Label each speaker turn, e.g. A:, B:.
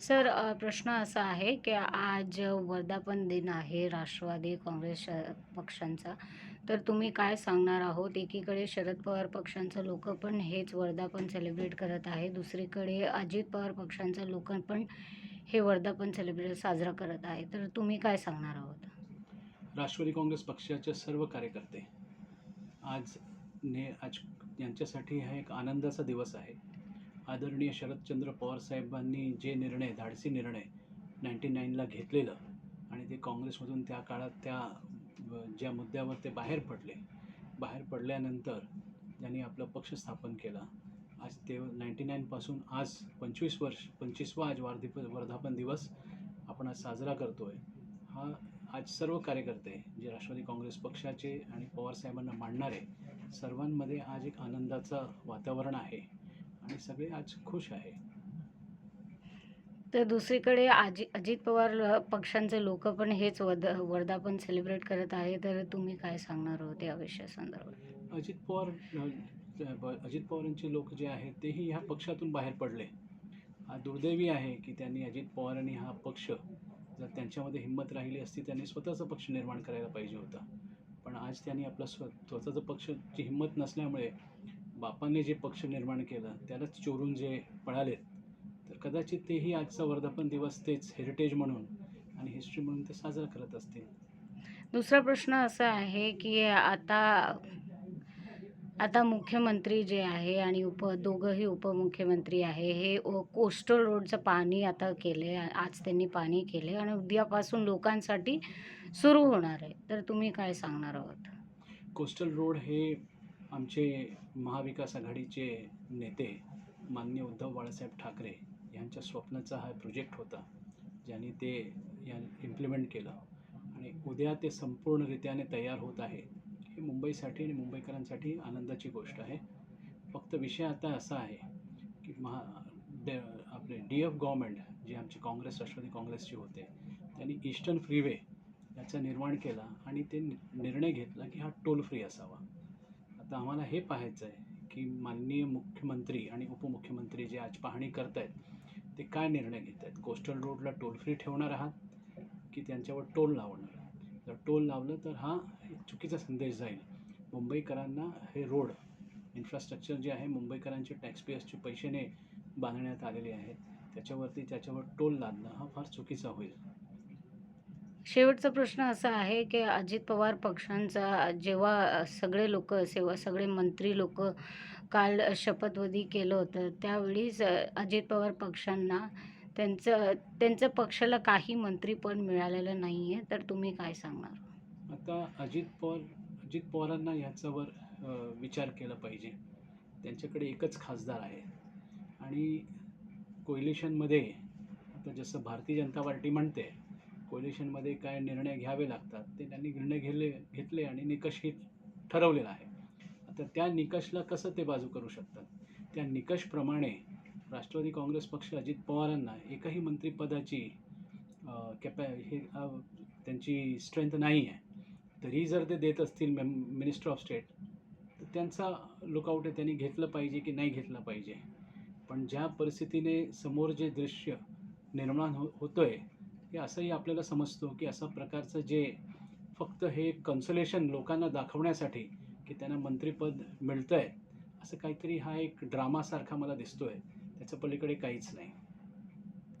A: Sir प्रश्न असा आहे की आज वर्धापन दिन आहे राष्ट्रवादी काँग्रेस पक्षांचा. तर तुम्ही काय सांगणार आहोत? एकीकडे शरद पवार पक्षांचं लोक पण हेच वर्धापन सेलिब्रेट करत आहे दुसरीकडे अजित पवार पक्षांचं लोक पण हे वर्धापन सेलिब्रेट साजरा करत आहे तर तुम्ही काय सांगणार आहोत?
B: राष्ट्रवादी काँग्रेस पक्षाचे सर्व कार्यकर्ते आज ने आज यांच्यासाठी हा एक आनंदाचा दिवस आहे. आदरणीय शरदचंद्र पवार साहेबांनी जे निर्णय धाडसी निर्णय नाईन्टी नाईनला घेतलेलं आणि ते काँग्रेसमधून त्या काळात त्या ज्या मुद्द्यावर ते बाहेर पडले बाहेर पडल्यानंतर त्यांनी आपलं पक्ष स्थापन केला. आज ते नाईन्टी नाईनपासून आज पंचवीस वर्ष पंचवीसवा आज वार्धिप वर्धापन दिवस आपण आज साजरा करतो आहे हा आज सर्व कार्यकर्ते जे राष्ट्रवादी काँग्रेस पक्षाचे आणि पवारसाहेबांना मांडणारे सर्वांमध्ये आज एक आनंदाचं वातावरण आहे. आणि सगळे आज खुश आहे.
A: तर दुसरीकडे आजी अजित पवार पक्षांचे लोक पण हेच वर्ध वर्धापन सेलिब्रेट करत आहे. तर तुम्ही काय सांगणार आहोत या विषयासंदर्भात
B: अजित पवार अजित पवारांचे लोक जे आहेत तेही ह्या पक्षातून बाहेर पडले. हा दुर्दैवी आहे की त्यांनी अजित पवारांनी हा पक्ष जर त्यांच्यामध्ये हिंमत राहिली असती त्यांनी स्वतःचा पक्ष निर्माण करायला पाहिजे होता. पण आज त्यांनी आपला स्व स्वतःचा पक्षची हिंमत नसल्यामुळे बापांनी जे पक्ष निर्माण केलं त्यालाच चोरून जे पळालेत तर कदाचित तेही आजचा वर्धापन दिवस तेच हेरिटेज म्हणून आणि हिस्ट्री म्हणून ते साजरा करत असतील.
A: दुसरा प्रश्न असा आहे की आता आता मुख्यमंत्री जे आहे आणि उप दोघंही उपमुख्यमंत्री आहे हे ओ- कोस्टल रोडचं पाणी आता केले आज त्यांनी पाणी केले आणि उद्यापासून लोकांसाठी सुरू होणार आहे. तर तुम्ही काय सांगणार आहोत?
B: कोस्टल रोड हे आमचे महाविकास आघाडीचे नेते माननीय उद्धव बाळासाहेब ठाकरे यांच्या स्वप्नाचा हा प्रोजेक्ट होता ज्याने ते या इम्प्लिमेंट केलं. आणि उद्या ते संपूर्णरित्याने तयार होत आहे ही मुंबईसाठी आणि मुंबईकरांसाठी आनंदाची गोष्ट आहे. फक्त विषय आता असा आहे की महा डे आपले डी एफ गव्हर्मेंट जे आमचे काँग्रेस राष्ट्रवादी काँग्रेसचे होते त्यांनी ईस्टर्न फ्रीवे याचा निर्माण केला आणि ते नि- निर्णय घेतला की हा टोल फ्री असावा. आता आम्हाला हे पाहायचं आहे की माननीय मुख्यमंत्री आणि उपमुख्यमंत्री जे आज पाहणी करत आहेत ते काय निर्णय घेत आहेत कोस्टल रोडला टोल फ्री ठेवणार आहात की त्यांच्यावर टोल लावणार जर टोल लावलं तर हा चुकीचा संदेश जाईल. मुंबईकरांना हे रोड इन्फ्रास्ट्रक्चर जे आहे मुंबईकरांचे टॅक्सपेयर्सचे पैशाने बांधण्यात आलेले आहेत त्याच्यावरती त्याच्यावर टोल लादणं हा फार चुकीचा होईल.
A: शेवटचा प्रश्न असा आहे की अजित पवार पक्षांचा जेव्हा सगळे लोक सेवा सगळे मंत्री लोक काल शपथविधी केलं होतं त्यावेळीच अजित पवार पक्षांना त्यांचं त्यांच्या पक्षाला काही मंत्रीपद मिळालेलं नाही आहे तर तुम्ही काय सांगणार?
B: आता अजित पवार अजित पवारांना ह्याच्यावर विचार केला पाहिजे. त्यांच्याकडे एकच खासदार आहे. आणि कोयलेशनमध्ये आता जसं भारतीय जनता पार्टी म्हणते कोलिशनमध्ये काय निर्णय घ्यावे लागतात ते त्यांनी निर्णय घेतले घेतले आणि निकषही ठरवलेला आहे. आता त्या निकषला कसं ते बाजू करू शकतात? त्या निकषप्रमाणे राष्ट्रवादी काँग्रेस पक्ष अजित पवारांना एकही मंत्रिपदाची कॅपॅ हे त्यांची स्ट्रेंथ नाही आहे. तरी जर ते देत असतील मेम मिनिस्टर ऑफ स्टेट तर त्यांचा लुकआउट आहे त्यांनी घेतलं पाहिजे की नाही घेतलं पाहिजे. पण ज्या परिस्थितीने समोर जे दृश्य निर्माण हो होतं आहे हे असंही आपल्याला समजतो की असा प्रकारचं जे फक्त हे कन्सोलेशन लोकांना दाखवण्यासाठी की त्यांना मंत्रिपद मिळतं आहे असं काहीतरी हा एक ड्रामासारखा मला दिसतो आहे त्याच्या पलीकडे काहीच नाही.